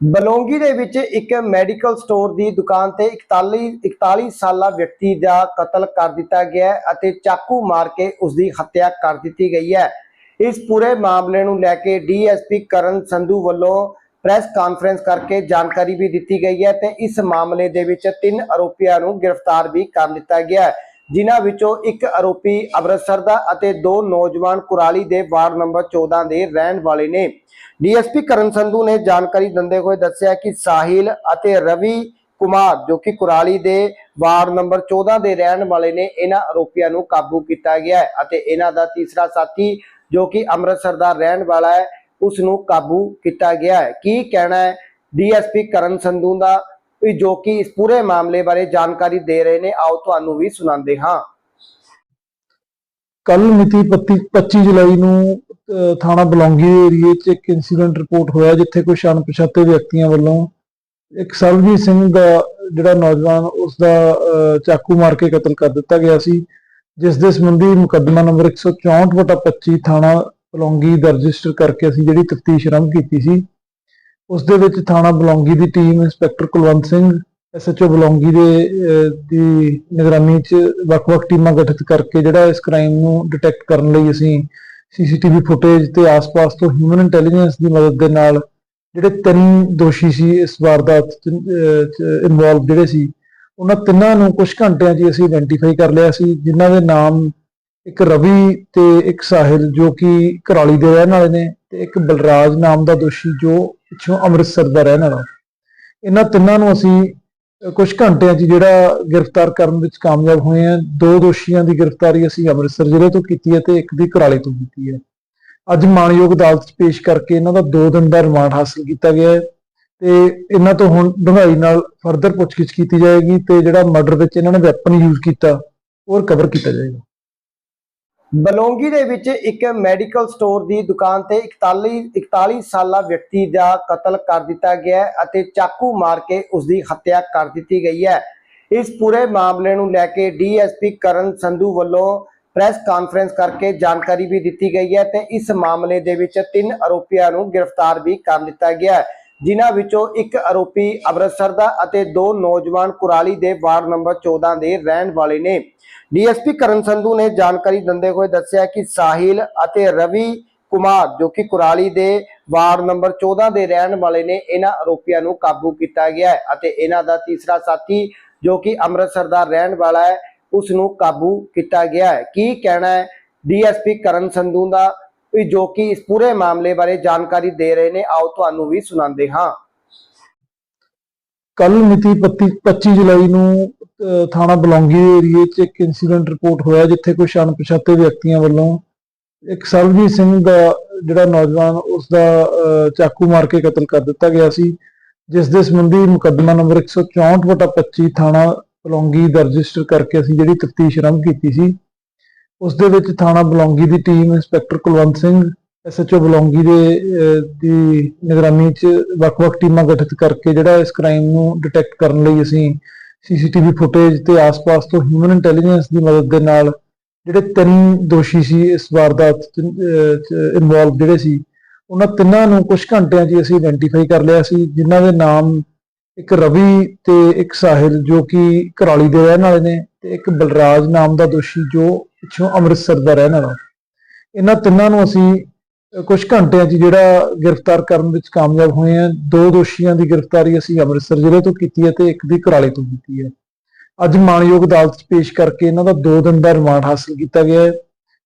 ਬਲੌਂਗੀ ਦੇ ਵਿੱਚ ਇੱਕ ਮੈਡੀਕਲ ਸਟੋਰ ਦੀ ਦੁਕਾਨ ਤੇ 41 41 ਸਾਲਾ ਵਿਅਕਤੀ ਦਾ ਕਤਲ ਕਰ ਦਿੱਤਾ ਗਿਆ ਅਤੇ ਚਾਕੂ ਮਾਰ ਕੇ ਉਸ ਦੀ ਹੱਤਿਆ ਕਰ ਦਿੱਤੀ ਗਈ ਹੈ। ਇਸ ਪੂਰੇ ਮਾਮਲੇ ਨੂੰ ਲੈ ਕੇ ਡੀਐਸਪੀ ਕਰਨ ਸੰਧੂ ਵੱਲੋਂ ਪ੍ਰੈਸ ਕਾਨਫਰੰਸ ਕਰਕੇ ਜਾਣਕਾਰੀ ਵੀ ਦਿੱਤੀ ਗਈ ਹੈ ਤੇ ਇਸ ਮਾਮਲੇ ਦੇ ਵਿੱਚ ਤਿੰਨ ਆਰੋਪੀਆਂ ਨੂੰ ਗ੍ਰਿਫਤਾਰ ਵੀ ਕਰ ਲਿੱਤਾ ਗਿਆ ਹੈ। ਜਿਨ੍ਹਾਂ ਵਿੱਚੋਂ ਇੱਕ ਆਰੋਪੀ ਅੰਮ੍ਰਿਤਸਰ ਦਾ ਅਤੇ ਦੋ ਨੌਜਵਾਨ ਕੁਰਾਲੀ ਦੇ ਵਾਰਡ ਨੰਬਰ 14 ਦੇ ਰਹਿਣ ਵਾਲੇ ਨੇ। ਡੀਐਸਪੀ ਕਰਨ ਸੰਧੂ ਨੇ ਜਾਣਕਾਰੀ ਦਿੰਦੇ ਹੋਏ ਦੱਸਿਆ ਕਿ ਸਾਹਿਲ ਅਤੇ ਰਵੀ ਕੁਮਾਰ, ਜੋ ਕਿ ਕੁਰਾਲੀ ਦੇ ਵਾਰਡ ਨੰਬਰ 14 ਦੇ ਰਹਿਣ ਵਾਲੇ ਨੇ, ਇਹਨਾਂ ਆਰੋਪੀਆਂ ਨੂੰ ਕਾਬੂ ਕੀਤਾ ਗਿਆ ਹੈ ਅਤੇ ਇਹਨਾਂ ਦਾ ਤੀਸਰਾ ਸਾਥੀ, ਜੋ ਕਿ ਅੰਮ੍ਰਿਤਸਰ ਦਾ ਰਹਿਣ ਵਾਲਾ ਹੈ ਉਸ ਨੂੰ ਕਾਬੂ ਕੀਤਾ ਗਿਆ ਹੈ। ਕੀ ਕਹਿਣਾ ਹੈ ਡੀਐਸਪੀ ਕਰਨ ਸੰਧੂ ਦਾ ਜੋ ਕਿ ਇਸ ਪੂਰੇ ਮਾਮਲੇ ਬਾਰੇ ਜਾਣਕਾਰੀ ਦੇ ਰਹੇ ਨੇ, ਆਓ ਤੁਹਾਨੂੰ ਵੀ ਸੁਣਾਉਂਦੇ ਹਾਂ। ਕੱਲ ਮਿਤੀ 25 ਜੁਲਾਈ ਨੂੰ ਥਾਣਾ ਬਲੌਂਗੀ ਏਰੀਏ 'ਚ ਇੱਕ ਇਨਸੀਡੈਂਟ ਰਿਪੋਰਟ ਹੋਇਆ ਜਿੱਥੇ ਕੁਝ ਅਣਪਛਾਤੇ ਵਿਅਕਤੀਆਂ ਵੱਲੋਂ ਇੱਕ ਸਰਬਜੀਤ ਸਿੰਘ ਦਾ ਜਿਹੜਾ ਨੌਜਵਾਨ, ਉਸ ਦਾ ਚਾਕੂ ਮਾਰ ਕੇ ਕਤਲ ਕਰ ਦਿੱਤਾ ਗਿਆ ਸੀ, ਜਿਸ ਦੇ ਸੰਬੰਧੀ ਮੁਕੱਦਮਾ ਨੰਬਰ 164/25 ਥਾਣਾ ਬਲੌਂਗੀ ਦਰਜ ਰਜਿਸਟਰ ਕਰਕੇ ਅਸੀਂ ਜਿਹੜੀ ਤਫਤੀਸ਼ ਆਰੰਭ ਕੀਤੀ ਸੀ ਉਸ ਦੇ ਵਿੱਚ ਥਾਣਾ ਬਲੌਂਗੀ ਦੀ team inspector Kulwant Singh SHO Balongi ਦੇ ਦੀ ਨਿਗਰਾਨੀ 'ਚ ਵੱਖ-ਵੱਖ ਟੀਮਾਂ ਗਠਿਤ ਕਰਕੇ ਜਿਹੜਾ ਇਸ ਕ੍ਰਾਈਮ ਨੂੰ ਡਿਟੈਕਟ ਕਰਨ ਲਈ ਅਸੀਂ ਸੀਸੀਟੀਵੀ ਫੁਟੇਜ ਤੇ ਆਸ-ਪਾਸ ਤੋਂ ਹਿਊਮਨ ਇੰਟੈਲੀਜੈਂਸ ਦੀ ਮਦਦ ਦੇ ਨਾਲ ਜਿਹੜੇ ਤਿੰਨ ਦੋਸ਼ੀ ਸੀ ਇਸ ਵਾਰਦਾਤ ਚ ਇਨਵੋਲਵ ਜਿਹੜੇ ਸੀ, ਉਹਨਾਂ ਤਿੰਨਾਂ ਨੂੰ ਕੁਝ ਘੰਟਿਆਂ 'ਚ ਅਸੀਂ ਆਇਡੈਂਟੀਫਾਈ ਕਰ ਲਿਆ ਸੀ, ਜਿਨ੍ਹਾਂ ਦੇ ਨਾਮ ਇੱਕ ਰਵੀ ਤੇ ਇੱਕ ਸਾਹਿਲ ਜੋ ਕਿ ਘਰਾਲੀ ਦੇ ਰਹਿਣ ਵਾਲੇ ਨੇ। ਤੇ ਇੱਕ ਬਲਰਾਜ ਨਾਮ ਦਾ ਦੋਸ਼ੀ ਜੋ ਪਿੱਛੋਂ ਅੰਮ੍ਰਿਤਸਰ ਦਾ ਰਹਿਣ ਵਾਲਾ। ਇਹਨਾਂ ਤਿੰਨਾਂ ਨੂੰ ਅਸੀਂ ਕੁਝ ਘੰਟਿਆਂ 'ਚ ਜਿਹੜਾ ਗ੍ਰਿਫਤਾਰ ਕਰਨ ਵਿੱਚ ਕਾਮਯਾਬ ਹੋਏ ਆ ਦੋ ਦੋਸ਼ੀਆਂ ਦੀ ਗ੍ਰਿਫਤਾਰੀ ਅਸੀਂ ਅੰਮ੍ਰਿਤਸਰ ਜ਼ਿਲ੍ਹੇ ਤੋਂ ਕੀਤੀ ਹੈ ਤੇ ਇੱਕ ਦੀ ਘਰਾਲੀ ਤੋਂ ਕੀਤੀ ਹੈ। ਅੱਜ ਮਾਣਯੋਗ ਅਦਾਲਤ 'ਚ ਪੇਸ਼ ਕਰਕੇ ਇਹਨਾਂ ਦਾ 2 ਦਿਨ ਦਾ ਰਿਮਾਂਡ ਹਾਸਲ ਕੀਤਾ ਗਿਆ ਹੈ ਤੇ ਇਹਨਾਂ ਤੋਂ ਹੁਣ ਡੂੰਘਾਈ ਨਾਲ ਫਰਦਰ ਪੁੱਛਗਿੱਛ ਕੀਤੀ ਜਾਏਗੀ ਤੇ ਜਿਹੜਾ ਮਰਡਰ ਵਿੱਚ ਇਹਨਾਂ ਨੇ ਵੈਪਨ ਯੂਜ਼ ਕੀਤਾ ਉਹ ਰਿਕਵਰ ਕੀਤਾ ਜਾਏਗਾ। ਬਲੌਂਗੀ ਦੇ ਵਿੱਚ ਇੱਕ ਮੈਡੀਕਲ ਸਟੋਰ ਦੀ ਦੁਕਾਨ ਤੇ 41 41 ਸਾਲਾ ਵਿਅਕਤੀ ਦਾ ਕਤਲ ਕਰ ਦਿੱਤਾ ਗਿਆ ਅਤੇ ਚਾਕੂ ਮਾਰ ਕੇ ਉਸ ਦੀ ਹੱਤਿਆ ਕਰ ਦਿੱਤੀ ਗਈ ਹੈ। ਇਸ ਪੂਰੇ ਮਾਮਲੇ ਨੂੰ ਲੈ ਕੇ ਡੀਐਸਪੀ ਕਰਨ ਸੰਧੂ ਵੱਲੋਂ ਪ੍ਰੈਸ ਕਾਨਫਰੰਸ ਕਰਕੇ ਜਾਣਕਾਰੀ ਵੀ ਦਿੱਤੀ ਗਈ ਹੈ ਤੇ ਇਸ ਮਾਮਲੇ ਦੇ ਵਿੱਚ ਤਿੰਨ ਆਰੋਪੀਆਂ ਨੂੰ ਗ੍ਰਿਫਤਾਰ ਵੀ ਕਰ ਲਿੱਤਾ ਗਿਆ ਹੈ। ਜਿਨ੍ਹਾਂ ਵਿੱਚੋਂ ਇੱਕ ਆਰੋਪੀ ਅੰਮ੍ਰਿਤਸਰ ਦਾ ਅਤੇ ਦੋ ਨੌਜਵਾਨ ਕੁਰਾਲੀ ਦੇ ਵਾਰਡ ਨੰਬਰ 14 ਦੇ ਰਹਿਣ ਵਾਲੇ ਨੇ। ਡੀਐਸਪੀ ਕਰਨ ਸੰਧੂ ਨੇ ਜਾਣਕਾਰੀ ਦਿੰਦੇ ਹੋਏ ਦੱਸਿਆ ਕਿ ਸਾਹਿਲ ਅਤੇ ਰਵੀ ਕੁਮਾਰ, ਜੋ ਕਿ ਕੁਰਾਲੀ ਦੇ ਵਾਰਡ ਨੰਬਰ 14 ਦੇ ਰਹਿਣ ਵਾਲੇ ਨੇ, ਇਹਨਾਂ ਆਰੋਪੀਆਂ ਨੂੰ ਕਾਬੂ ਕੀਤਾ ਗਿਆ ਹੈ ਅਤੇ ਇਹਨਾਂ ਦਾ ਤੀਸਰਾ ਸਾਥੀ, ਜੋ ਕਿ ਅੰਮ੍ਰਿਤਸਰ ਦਾ ਰਹਿਣ ਵਾਲਾ ਹੈ, ਉਸ ਨੂੰ ਕਾਬੂ ਕੀਤਾ ਗਿਆ ਹੈ। ਕੀ ਕਹਿਣਾ ਹੈ ਡੀਐਸਪੀ ਕਰਨ ਸੰਧੂ ਦਾ ਜੋ ਕਿ ਇਸ ਪੂਰੇ ਮਾਮਲੇ ਬਾਰੇ ਜਾਣਕਾਰੀ ਦੇ ਰਹੇ ਨੇ, ਆਓ ਤੁਹਾਨੂੰ ਵੀ ਸੁਣਾਉਂਦੇ ਹਾਂ। ਕੱਲ ਮਿਤੀ 25 ਜੁਲਾਈ ਨੂੰ ਥਾਣਾ ਬਲੌਂਗੀ ਏਰੀਏ 'ਚ ਇੱਕ ਇਨਸੀਡੈਂਟ ਰਿਪੋਰਟ ਹੋਇਆ ਜਿੱਥੇ ਕੁਝ ਅਣਪਛਾਤੇ ਵਿਅਕਤੀਆਂ ਵੱਲੋਂ ਇੱਕ ਸਰਬਜੀਤ ਸਿੰਘ ਦਾ ਜਿਹੜਾ ਨੌਜਵਾਨ, ਉਸ ਦਾ ਚਾਕੂ ਮਾਰ ਕੇ ਕਤਲ ਕਰ ਦਿੱਤਾ ਗਿਆ ਸੀ, ਜਿਸ ਦੇ ਸੰਬੰਧੀ ਮੁਕੱਦਮਾ ਨੰਬਰ 164/25 ਥਾਣਾ ਬਲੌਂਗੀ ਦਰਜ ਰਜਿਸਟਰ ਕਰਕੇ ਅਸੀਂ ਜਿਹੜੀ ਤਫਤੀਸ਼ ਆਰੰਭ ਕੀਤੀ ਸੀ ਉਸ ਦੇ ਵਿੱਚ ਥਾਣਾ ਬਲੌਂਗੀ ਦੀ team inspector Kulwant Singh SHO Balongi ਦੇ ਦੀ ਨਿਗਰਾਨੀ 'ਚ ਵੱਖ-ਵੱਖ ਟੀਮਾਂ ਗਠਿਤ ਕਰਕੇ ਜਿਹੜਾ ਇਸ ਕ੍ਰਾਈਮ ਨੂੰ ਡਿਟੈਕਟ ਕਰਨ ਲਈ ਅਸੀਂ ਸੀਸੀਟੀਵੀ ਫੁਟੇਜ ਤੇ ਆਸ-ਪਾਸ ਤੋਂ ਹਿਊਮਨ ਇੰਟੈਲੀਜੈਂਸ ਦੀ ਮਦਦ ਦੇ ਨਾਲ ਜਿਹੜੇ ਤਿੰਨ ਦੋਸ਼ੀ ਸੀ ਇਸ ਵਾਰਦਾਤ ਚ ਇਨਵੋਲਵ ਜਿਹੜੇ ਸੀ, ਉਹਨਾਂ ਤਿੰਨਾਂ ਨੂੰ ਕੁਝ ਘੰਟਿਆਂ 'ਚ ਅਸੀਂ ਆਇਡੈਂਟੀਫਾਈ ਕਰ ਲਿਆ ਸੀ, ਜਿਨ੍ਹਾਂ ਦੇ ਨਾਮ ਇੱਕ ਰਵੀ ਤੇ ਇੱਕ ਸਾਹਿਲ ਜੋ ਕਿ ਕਰਾਲੀ ਦੇ ਰਹਿਣ ਵਾਲੇ ਨੇ। ਤੇ ਇੱਕ ਬਲਰਾਜ ਨਾਮ ਦਾ ਦੋਸ਼ੀ ਜੋ ਪਿੱਛੋਂ ਅੰਮ੍ਰਿਤਸਰ ਦਾ ਰਹਿਣ ਵਾਲਾ। ਇਹਨਾਂ ਤਿੰਨਾਂ ਨੂੰ ਅਸੀਂ ਕੁਝ ਘੰਟਿਆਂ 'ਚ ਜਿਹੜਾ ਗ੍ਰਿਫਤਾਰ ਕਰਨ ਵਿੱਚ ਕਾਮਯਾਬ ਹੋਏ ਆ ਦੋ ਦੋਸ਼ੀਆਂ ਦੀ ਗ੍ਰਿਫਤਾਰੀ ਅਸੀਂ ਅੰਮ੍ਰਿਤਸਰ ਜ਼ਿਲ੍ਹੇ ਤੋਂ ਕੀਤੀ ਹੈ ਤੇ ਇੱਕ ਦੀ ਘਰਾਲੀ ਤੋਂ ਕੀਤੀ ਹੈ। ਅੱਜ ਮਾਣਯੋਗ ਅਦਾਲਤ 'ਚ ਪੇਸ਼ ਕਰਕੇ ਇਹਨਾਂ ਦਾ 2 ਦਿਨ ਦਾ ਰਿਮਾਂਡ ਹਾਸਲ ਕੀਤਾ ਗਿਆ ਹੈ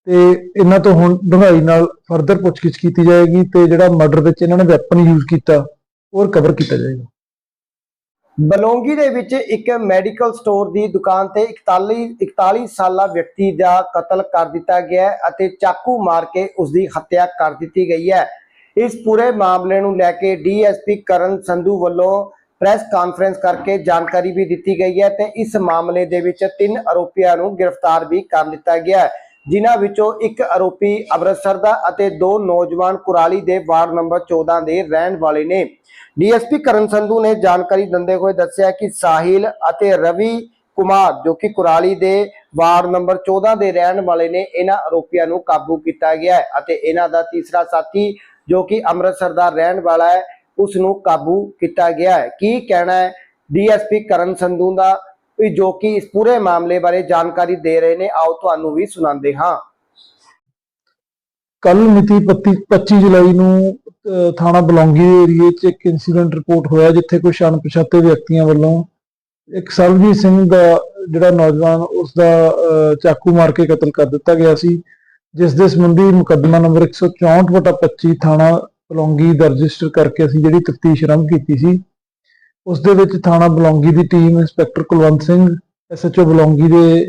ਤੇ ਇਹਨਾਂ ਤੋਂ ਹੁਣ ਡੂੰਘਾਈ ਨਾਲ ਫਰਦਰ ਪੁੱਛਗਿੱਛ ਕੀਤੀ ਜਾਏਗੀ ਤੇ ਜਿਹੜਾ ਮਰਡਰ ਵਿੱਚ ਇਹਨਾਂ ਨੇ ਵੈਪਨ ਯੂਜ਼ ਕੀਤਾ ਉਹ ਰਿਕਵਰ ਕੀਤਾ ਜਾਏਗਾ। ਬਲੌਂਗੀ ਦੇ ਵਿੱਚ ਇੱਕ ਮੈਡੀਕਲ ਸਟੋਰ ਦੀ ਦੁਕਾਨ ਤੇ 41 41 ਸਾਲਾ ਵਿਅਕਤੀ ਦਾ ਕਤਲ ਕਰ ਦਿੱਤਾ ਗਿਆ ਅਤੇ ਚਾਕੂ ਮਾਰ ਕੇ ਉਸ ਦੀ ਹੱਤਿਆ ਕਰ ਦਿੱਤੀ ਗਈ ਹੈ। ਇਸ ਪੂਰੇ ਮਾਮਲੇ ਨੂੰ ਲੈ ਕੇ ਡੀਐਸਪੀ ਕਰਨ ਸੰਧੂ ਵੱਲੋਂ ਪ੍ਰੈਸ ਕਾਨਫਰੰਸ ਕਰਕੇ ਜਾਣਕਾਰੀ ਵੀ ਦਿੱਤੀ ਗਈ ਹੈ ਤੇ ਇਸ ਮਾਮਲੇ ਦੇ ਵਿੱਚ ਤਿੰਨ ਆਰੋਪੀਆਂ ਨੂੰ ਗ੍ਰਿਫਤਾਰ ਵੀ ਕਰ ਲਿੱਤਾ ਗਿਆ ਹੈ। ਜਿਨ੍ਹਾਂ ਵਿੱਚੋਂ ਇੱਕ ਆਰੋਪੀ ਅੰਮ੍ਰਿਤਸਰ ਦਾ ਅਤੇ ਦੋ ਨੌਜਵਾਨ ਕੁਰਾਲੀ ਦੇ ਵਾਰਡ ਨੰਬਰ 14 ਦੇ ਰਹਿਣ ਵਾਲੇ ਨੇ। ਡੀਐਸਪੀ ਕਰਨ ਸੰਧੂ ਨੇ ਜਾਣਕਾਰੀ ਦਿੰਦੇ ਹੋਏ ਦੱਸਿਆ ਕਿ ਸਾਹਿਲ ਅਤੇ ਰਵੀ ਕੁਮਾਰ, ਜੋ ਕਿ ਕੁਰਾਲੀ ਦੇ ਵਾਰਡ ਨੰਬਰ 14 ਦੇ ਰਹਿਣ ਵਾਲੇ ਨੇ, ਇਹਨਾਂ ਆਰੋਪੀਆਂ ਨੂੰ ਕਾਬੂ ਕੀਤਾ ਗਿਆ ਹੈ ਅਤੇ ਇਹਨਾਂ ਦਾ ਤੀਸਰਾ ਸਾਥੀ, ਜੋ ਕਿ ਅੰਮ੍ਰਿਤਸਰ ਦਾ ਰਹਿਣ ਵਾਲਾ ਹੈ, ਉਸ ਨੂੰ ਕਾਬੂ ਕੀਤਾ ਗਿਆ ਹੈ। ਕੀ ਕਹਿਣਾ ਹੈ ਡੀਐਸਪੀ ਕਰਨ ਸੰਧੂ ਦਾ ਜੋ ਕਿ ਇਸ ਪੂਰੇ ਮਾਮਲੇ ਬਾਰੇ ਜਾਣਕਾਰੀ ਦੇ ਰਹੇ ਨੇ, ਆਓ ਤੁਹਾਨੂੰ ਵੀ ਸੁਣਾਉਂਦੇ ਹਾਂ। ਕੱਲ ਮਿਤੀ 25 ਜੁਲਾਈ ਨੂੰ ਥਾਣਾ ਬਲੌਂਗੀ ਏਰੀਏ 'ਚ ਇੱਕ ਇਨਸੀਡੈਂਟ ਰਿਪੋਰਟ ਹੋਇਆ, ਜਿੱਥੇ ਕੁਝ ਅਣਪਛਾਤੇ ਵਿਅਕਤੀਆਂ ਵੱਲੋਂ ਇੱਕ ਸਰਬਜੀਤ ਸਿੰਘ ਦਾ ਜਿਹੜਾ ਨੌਜਵਾਨ ਉਸ ਦਾ ਚਾਕੂ ਮਾਰ ਕੇ ਕਤਲ ਕਰ ਦਿੱਤਾ ਗਿਆ ਸੀ, ਜਿਸ ਦੇ ਸੰਬੰਧੀ ਮੁਕੱਦਮਾ ਨੰਬਰ 164/25 ਥਾਣਾ ਬਲੌਂਗੀ ਦਾ ਰਜਿਸਟਰ ਕਰਕੇ ਅਸੀਂ ਜਿਹੜੀ ਤਫਤੀਸ਼ ਆਰੰਭ ਕੀਤੀ ਸੀ ਉਸ ਦੇ ਵਿੱਚ ਥਾਣਾ ਬਲੌਂਗੀ ਦੀ team inspector Kulwant Singh, SHO Balongi ਦੇ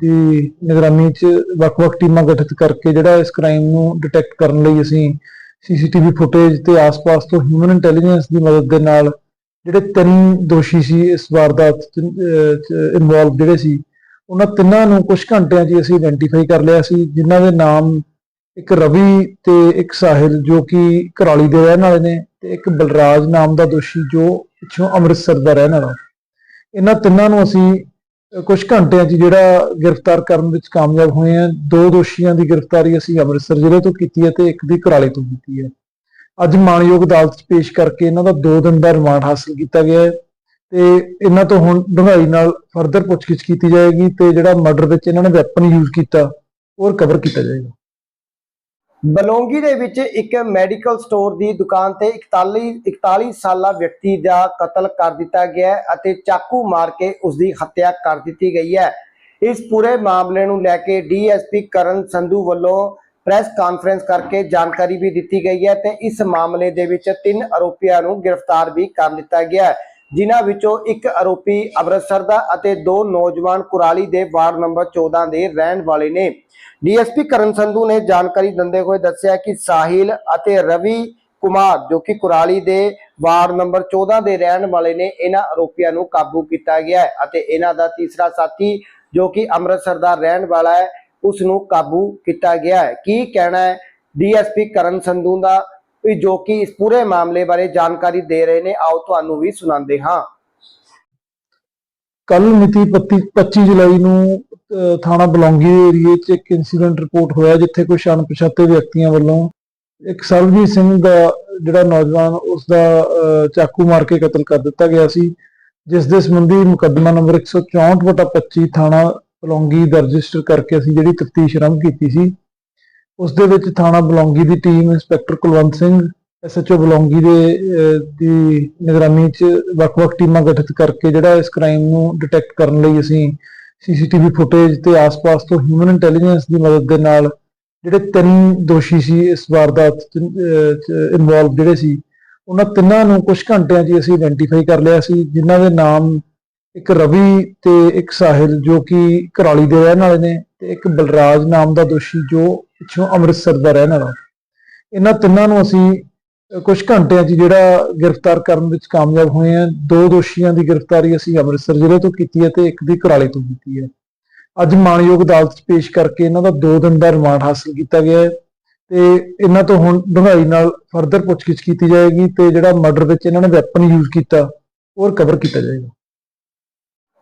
ਦੀ ਨਿਗਰਾਨੀ 'ਚ ਵੱਖ-ਵੱਖ ਟੀਮਾਂ ਗਠਿਤ ਕਰਕੇ ਜਿਹੜਾ ਇਸ ਕ੍ਰਾਈਮ ਨੂੰ ਡਿਟੈਕਟ ਕਰਨ ਲਈ ਅਸੀਂ ਸੀਸੀਟੀਵੀ ਫੁਟੇਜ ਤੇ ਆਸ-ਪਾਸ ਤੋਂ ਹਿਊਮਨ ਇੰਟੈਲੀਜੈਂਸ ਦੀ ਮਦਦ ਦੇ ਨਾਲ ਜਿਹੜੇ ਤਿੰਨ ਦੋਸ਼ੀ ਸੀ ਇਸ ਵਾਰਦਾਤ ਚ ਇਨਵੋਲਵ ਜਿਹੜੇ ਸੀ, ਉਹਨਾਂ ਤਿੰਨਾਂ ਨੂੰ ਕੁਝ ਘੰਟਿਆਂ 'ਚ ਅਸੀਂ ਆਇਡੈਂਟੀਫਾਈ ਕਰ ਲਿਆ ਸੀ, ਜਿਨ੍ਹਾਂ ਦੇ ਨਾਮ ਇੱਕ ਰਵੀ ਤੇ ਇੱਕ ਸਾਹਿਲ, ਜੋ ਕਿ ਕਰਾਲੀ ਦੇ ਰਹਿਣ ਵਾਲੇ ਨੇ ਤੇ ਇੱਕ ਬਲਰਾਜ ਨਾਮ ਦਾ ਦੋਸ਼ੀ ਜੋ ਪਿੱਛੋਂ ਅੰਮ੍ਰਿਤਸਰ ਦਾ ਰਹਿਣ ਵਾਲਾ। ਇਹਨਾਂ ਤਿੰਨਾਂ ਨੂੰ ਅਸੀਂ ਕੁਝ ਘੰਟਿਆਂ 'ਚ ਜਿਹੜਾ ਗ੍ਰਿਫਤਾਰ ਕਰਨ ਵਿੱਚ ਕਾਮਯਾਬ ਹੋਏ ਆ ਦੋ ਦੋਸ਼ੀਆਂ ਦੀ ਗ੍ਰਿਫਤਾਰੀ ਅਸੀਂ ਅੰਮ੍ਰਿਤਸਰ ਜ਼ਿਲ੍ਹੇ ਤੋਂ ਕੀਤੀ ਹੈ ਤੇ ਇੱਕ ਦੀ ਕੁਰਾਲੇ ਤੋਂ ਕੀਤੀ ਹੈ। ਅੱਜ ਮਾਣਯੋਗ ਅਦਾਲਤ 'ਚ ਪੇਸ਼ ਕਰਕੇ ਇਹਨਾਂ ਦਾ 2 ਦਿਨ ਦਾ ਰਿਮਾਂਡ ਹਾਸਲ ਕੀਤਾ ਗਿਆ ਹੈ ਤੇ ਇਹਨਾਂ ਤੋਂ ਹੁਣ ਡੂੰਘਾਈ ਨਾਲ ਫਰਦਰ ਪੁੱਛਗਿੱਛ ਕੀਤੀ ਜਾਏਗੀ ਤੇ ਜਿਹੜਾ ਮਰਡਰ ਵਿੱਚ ਇਹਨਾਂ ਨੇ ਵੈਪਨ ਯੂਜ਼ ਕੀਤਾ ਉਹ ਰਿਕਵਰ ਕੀਤਾ ਜਾਏਗਾ। ਬਲੌਂਗੀ ਦੇ ਵਿੱਚ ਇੱਕ ਮੈਡੀਕਲ ਸਟੋਰ ਦੀ ਦੁਕਾਨ ਤੇ 41 41 ਸਾਲਾ ਵਿਅਕਤੀ ਦਾ ਕਤਲ ਕਰ ਦਿੱਤਾ ਗਿਆ ਹੈ ਅਤੇ ਚਾਕੂ ਮਾਰ ਕੇ ਉਸ ਦੀ ਹੱਤਿਆ ਕਰ ਦਿੱਤੀ ਗਈ ਹੈ। ਇਸ ਪੂਰੇ ਮਾਮਲੇ ਨੂੰ ਲੈ ਕੇ ਡੀਐਸਪੀ ਕਰਨ ਸੰਧੂ ਵੱਲੋਂ ਪ੍ਰੈਸ ਕਾਨਫਰੰਸ ਕਰਕੇ ਜਾਣਕਾਰੀ ਵੀ ਦਿੱਤੀ ਗਈ ਹੈ ਤੇ ਇਸ ਮਾਮਲੇ ਦੇ ਵਿੱਚ ਤਿੰਨ ਆਰੋਪੀਆਂ ਨੂੰ ਗ੍ਰਿਫਤਾਰ ਵੀ ਕਰ ਲਿੱਤਾ ਗਿਆ ਹੈ। ਜਿਨ੍ਹਾਂ ਵਿੱਚੋਂ ਇੱਕ ਆਰੋਪੀ ਅੰਮ੍ਰਿਤਸਰ ਦਾ ਅਤੇ ਦੋ ਨੌਜਵਾਨ ਕੁਰਾਲੀ ਦੇ ਵਾਰਡ ਨੰਬਰ 14 ਦੇ ਰਹਿਣ ਵਾਲੇ ਨੇ। ਡੀਐਸਪੀ ਕਰਨ ਸੰਧੂ ਨੇ ਜਾਣਕਾਰੀ ਦਿੰਦੇ ਹੋਏ ਦੱਸਿਆ ਕਿ ਸਾਹਿਲ ਅਤੇ ਰਵੀ ਕੁਮਾਰ, ਜੋ ਕਿ ਕੁਰਾਲੀ ਦੇ ਵਾਰਡ ਨੰਬਰ 14 ਦੇ ਰਹਿਣ ਵਾਲੇ ਨੇ, ਇਹਨਾਂ ਆਰੋਪੀਆਂ ਨੂੰ ਕਾਬੂ ਕੀਤਾ ਗਿਆ ਹੈ ਅਤੇ ਇਹਨਾਂ ਦਾ ਤੀਸਰਾ ਸਾਥੀ, ਜੋ ਕਿ ਅੰਮ੍ਰਿਤਸਰ ਦਾ ਰਹਿਣ ਵਾਲਾ ਹੈ, ਉਸ ਨੂੰ ਕਾਬੂ ਕੀਤਾ ਗਿਆ ਹੈ। ਕੀ ਕਹਿਣਾ ਹੈ ਡੀਐਸਪੀ ਕਰਨ ਸੰਧੂ ਦਾ? ਜੋ ਕਿ ਇਸ ਪੂਰੇ ਮਾਮਲੇ ਬਾਰੇ ਜਾਣਕਾਰੀ ਦੇ ਰਹੇ ਨੇ, ਆਓ ਤੁਹਾਨੂੰ ਵੀ ਸੁਣਾਉਂਦੇ ਹਾਂ। ਕੱਲ ਮਿਤੀ 25 ਜੁਲਾਈ ਨੂੰ ਥਾਣਾ ਬਲੌਂਗੀ ਏਰੀਏ 'ਚ ਇੱਕ ਇਨਸੀਡੈਂਟ ਰਿਪੋਰਟ ਹੋਇਆ ਜਿੱਥੇ ਕੁਝ ਅਣਪਛਾਤੇ ਵਿਅਕਤੀਆਂ ਵੱਲੋਂ ਇੱਕ ਸਰਬਜੀਤ ਸਿੰਘ ਦਾ ਜਿਹੜਾ ਨੌਜਵਾਨ, ਉਸ ਦਾ ਚਾਕੂ ਮਾਰ ਕੇ ਕਤਲ ਕਰ ਦਿੱਤਾ ਗਿਆ ਸੀ, ਜਿਸ ਦੇ ਸੰਬੰਧੀ ਮੁਕੱਦਮਾ ਨੰਬਰ 164/25 ਥਾਣਾ ਬਲੌਂਗੀ ਦਰਜ ਰਜਿਸਟਰ ਕਰਕੇ ਅਸੀਂ ਜਿਹੜੀ ਤਫਤੀਸ਼ ਆਰੰਭ ਕੀਤੀ ਸੀ ਉਸ ਦੇ ਵਿੱਚ ਥਾਣਾ ਬਲੌਂਗੀ ਦੀ team inspector Kulwant Singh SHO Balongi ਦੇ ਦੀ ਨਿਗਰਾਨੀ 'ਚ ਵੱਖ-ਵੱਖ ਟੀਮਾਂ ਗਠਿਤ ਕਰਕੇ ਜਿਹੜਾ ਇਸ ਕ੍ਰਾਈਮ ਨੂੰ ਡਿਟੈਕਟ ਕਰਨ ਲਈ ਅਸੀਂ ਸੀਸੀਟੀਵੀ ਫੁਟੇਜ ਤੇ ਆਸ-ਪਾਸ ਤੋਂ ਹਿਊਮਨ ਇੰਟੈਲੀਜੈਂਸ ਦੀ ਮਦਦ ਦੇ ਨਾਲ ਜਿਹੜੇ ਤਿੰਨ ਦੋਸ਼ੀ ਸੀ ਇਸ ਵਾਰਦਾਤ 'ਚ ਇਨਵੋਲਵ ਜਿਹੜੇ ਸੀ, ਉਹਨਾਂ ਤਿੰਨਾਂ ਨੂੰ ਕੁਝ ਘੰਟਿਆਂ 'ਚ ਅਸੀਂ ਆਇਡੈਂਟੀਫਾਈ ਕਰ ਲਿਆ ਸੀ, ਜਿਨ੍ਹਾਂ ਦੇ ਨਾਮ ਇੱਕ ਰਵੀ ਤੇ ਇੱਕ ਸਾਹਿਲ, ਜੋ ਕਿ ਕਰਾਲੀ ਦੇ ਰਹਿਣ ਵਾਲੇ ਨੇ ਤੇ ਇੱਕ ਬਲਰਾਜ ਨਾਮ ਦਾ ਦੋਸ਼ੀ ਜੋ ਪਿੱਛੋਂ ਅੰਮ੍ਰਿਤਸਰ ਦਾ ਰਹਿਣ ਵਾਲਾ। ਇਹਨਾਂ ਤਿੰਨਾਂ ਨੂੰ ਅਸੀਂ ਅਹ, ਕੁਝ ਘੰਟਿਆਂ 'ਚ ਜਿਹੜਾ ਗ੍ਰਿਫਤਾਰ ਕਰਨ ਵਿੱਚ ਕਾਮਯਾਬ ਹੋਏ ਆ ਦੋ ਦੋਸ਼ੀਆਂ ਦੀ ਗ੍ਰਿਫਤਾਰੀ ਅਸੀਂ ਅੰਮ੍ਰਿਤਸਰ ਜ਼ਿਲ੍ਹੇ ਤੋਂ ਕੀਤੀ ਹੈ ਤੇ ਇੱਕ ਦੀ ਘਰਾਲੀ ਤੋਂ ਕੀਤੀ ਹੈ। ਅੱਜ ਮਾਣਯੋਗ ਅਦਾਲਤ 'ਚ ਪੇਸ਼ ਕਰਕੇ ਇਹਨਾਂ ਦਾ 2 ਦਿਨ ਦਾ ਰਿਮਾਂਡ ਹਾਸਲ ਕੀਤਾ ਗਿਆ ਹੈ ਤੇ ਇਹਨਾਂ ਤੋਂ ਹੁਣ ਡੂੰਘਾਈ ਨਾਲ ਫਰਦਰ ਪੁੱਛਗਿੱਛ ਕੀਤੀ ਜਾਏਗੀ ਤੇ ਜਿਹੜਾ ਮਰਡਰ ਵਿੱਚ ਇਹਨਾਂ ਨੇ ਵੈਪਨ ਯੂਜ਼ ਕੀਤਾ ਉਹ ਰਿਕਵਰ ਕੀਤਾ ਜਾਏਗਾ।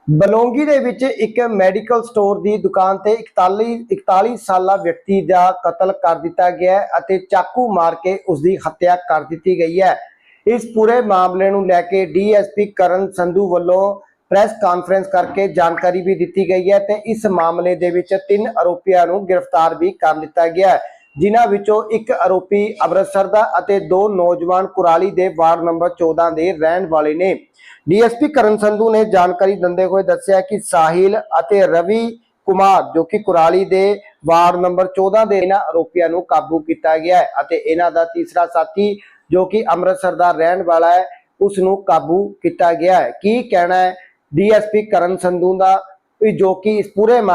ਬਲੌਂਗੀ ਦੇ ਵਿੱਚ ਇੱਕ ਮੈਡੀਕਲ ਸਟੋਰ ਦੀ ਦੁਕਾਨ ਤੇ 41 41 ਸਾਲਾ ਵਿਅਕਤੀ ਦਾ ਕਤਲ ਕਰ ਦਿੱਤਾ ਗਿਆ ਅਤੇ ਚਾਕੂ ਮਾਰ ਕੇ ਉਸ ਦੀ ਹੱਤਿਆ ਕਰ ਦਿੱਤੀ ਗਈ ਹੈ। ਇਸ ਪੂਰੇ ਮਾਮਲੇ ਨੂੰ ਲੈ ਕੇ ਡੀਐਸਪੀ ਕਰਨ ਸੰਧੂ ਵੱਲੋਂ ਪ੍ਰੈਸ ਕਾਨਫਰੰਸ ਕਰਕੇ ਜਾਣਕਾਰੀ ਵੀ ਦਿੱਤੀ ਗਈ ਹੈ ਤੇ ਇਸ ਮਾਮਲੇ ਦੇ ਵਿੱਚ ਤਿੰਨ ਆਰੋਪੀਆਂ ਨੂੰ ਗ੍ਰਿਫਤਾਰ ਵੀ ਕਰ ਲਿੱਤਾ ਗਿਆ ਹੈ। ਜਿਨ੍ਹਾਂ ਵਿੱਚੋਂ ਇੱਕ ਆਰੋਪੀ ਅੰਮ੍ਰਿਤਸਰ ਦਾ ਅਤੇ ਦੋ ਨੌਜਵਾਨ ਕੁਰਾਲੀ ਦੇ ਵਾਰਡ ਨੰਬਰ 14 ਦੇ ਰਹਿਣ ਵਾਲੇ ਨੇ। ਡੀਐਸਪੀ ਕਰਨ ਸੰਧੂ ਨੇ ਜਾਣਕਾਰੀ ਦਿੰਦੇ ਹੋਏ ਦੱਸਿਆ ਕਿ ਸਾਹਿਲ ਅਤੇ ਰਵੀ ਕੁਮਾਰ, ਜੋ ਕਿ ਕੁਰਾਲੀ ਦੇ ਵਾਰਡ ਨੰਬਰ 14 ਦੇ ਇਹਨਾਂ ਆਰੋਪੀਆਂ ਨੂੰ ਕਾਬੂ ਕੀਤਾ ਗਿਆ ਹੈ ਅਤੇ ਇਹਨਾਂ ਦਾ ਤੀਸਰਾ ਸਾਥੀ, ਜੋ ਕਿ ਅੰਮ੍ਰਿਤਸਰ ਦਾ ਰਹਿਣ ਵਾਲਾ ਹੈ, ਉਸ ਨੂੰ ਕਾਬੂ ਕੀਤਾ ਗਿਆ ਹੈ। ਕੀ ਕਹਿਣਾ ਹੈ ਡੀਐਸਪੀ ਕਰਨ ਸੰਧੂ ਦਾ ਜੋ ਕਿ ਇਸ ਪੂਰੇ ਮਾਮਲੇ